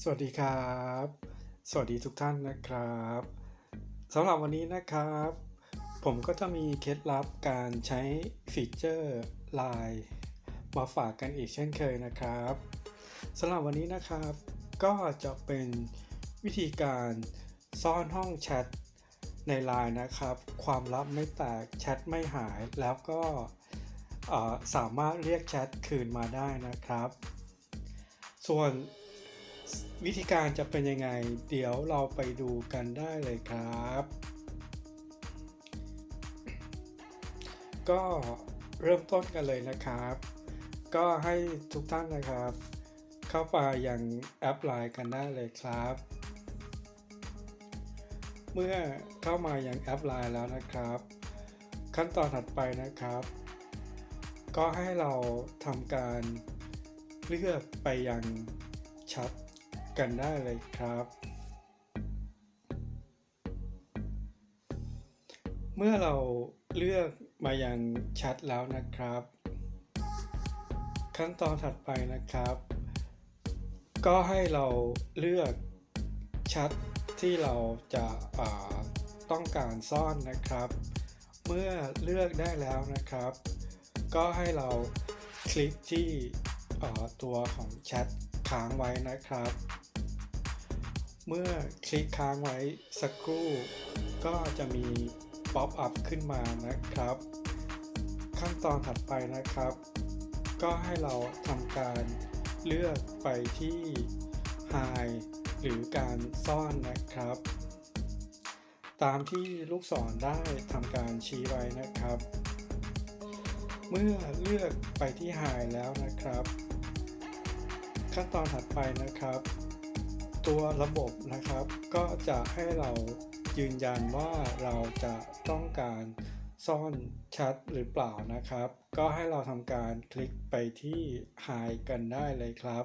สวัสดีครับ สวัสดีทุกท่านนะครับสำหรับวันนี้นะครับ ผมก็จะมีเคล็ดลับการใช้ฟีเจอร์ Line มาฝากกันอีกเช่นเคยนะครับสำหรับวันนี้นะครับ ก็จะเป็นวิธีการซ่อนห้องแชทใน Line นะครับ ความลับไม่แตกแชทไม่หายแล้วก็สามารถเรียกแชทคืนมาได้นะครับ ส่วน วิธีการจะเป็นยังไง เดี๋ยวเราไปดูกันได้เลยครับ ก็เริ่มต้นกันเลยนะครับ ก็ให้ทุกท่านนะครับ เข้าไปยังแอปไลน์กันได้เลยครับ เมื่อเข้ามายังแอปไลน์แล้วนะครับ ขั้นตอนถัดไปนะครับ ก็ให้เราทำการเลือกไปยังแชัด กันได้เลยครับ เมื่อเราเลือกมาอยังชัดแล้วนะครับ ขั้นตอนถัดไปนะครับ ก็ให้เราเลือกชัดที่เราจะาต้องการซ่อนนะครับ เมื่อเลือกได้แล้วนะครับ ก็ให้เราคลิกที่ตัวของแชทค้างไว้นะครับ เมื่อคลิกค้างไว้สักครู่ ก็จะมีป๊อปอัพขึ้นมานะครับ ขั้นตอนถัดไปนะครับ ก็ให้เราทำการเลือกไปที่ Hide หรือการซ่อนนะครับ ตามที่ลูกศรได้ทำการชี้ไว้นะครับ เมื่อเลือกไปที่ Hide แล้วนะครับ ขั้นตอนถัดไปนะครับ ตัวระบบนะครับ ก็จะให้เรายืนยันว่าเราจะต้องการซ่อนแชทหรือเปล่านะครับ ก็ให้เราทำการคลิกไปที่ Hide กันได้เลยครับ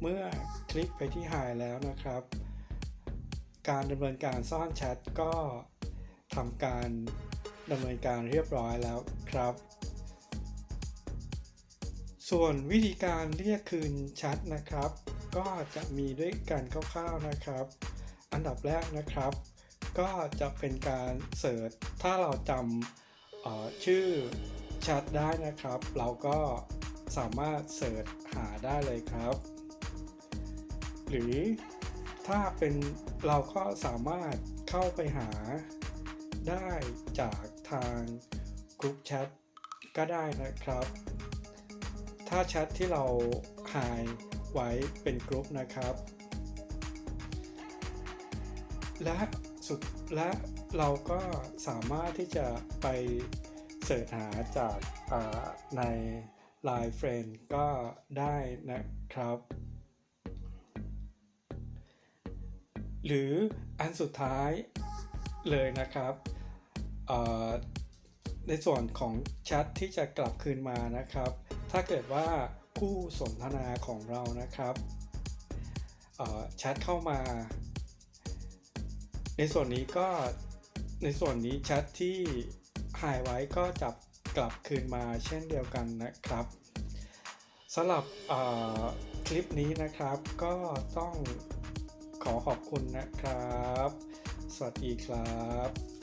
เมื่อคลิกไปที่ Hide แล้วนะครับ การดำเนินการซ่อนแชทก็ทำการดำเนินการเรียบร้อยแล้วครับ ส่วนวิธีการเรียกคืนแชทนะครับ ก็จะมีด้วยกันคร่าวๆนะครับ อันดับแรกนะครับ ก็จะเป็นการเสิร์ชถ้าเราจำชื่อแชทได้นะครับ เราก็สามารถเสิร์ชหาได้เลยครับ หรือถ้าเป็นเราก็สามารถเข้าไปหาได้จากทางกลุ่มแชทก็ได้นะครับ ถ้าแชทที่เราหาย ไว้เป็นกลุ่มนะครับ และสุดและเราก็สามารถที่จะไปเสิร์ชหาจากาใน Line Friend ก็ได้นะครับ หรืออันสุดท้ายเลยนะครับ ในส่วนของแชทที่จะกลับคืนมานะครับ ถ้าเกิดว่า คู่สนทนาของเรานะครับแชทเข้ามา ในส่วนนี้ก็ในส่วนนี้แชทที่หายไว้ก็จะกลับคืนมาเช่นเดียวกันนะครับสำหรับคลิปนี้นะครับก็ต้องขอขอบคุณนะครับ สวัสดีครับ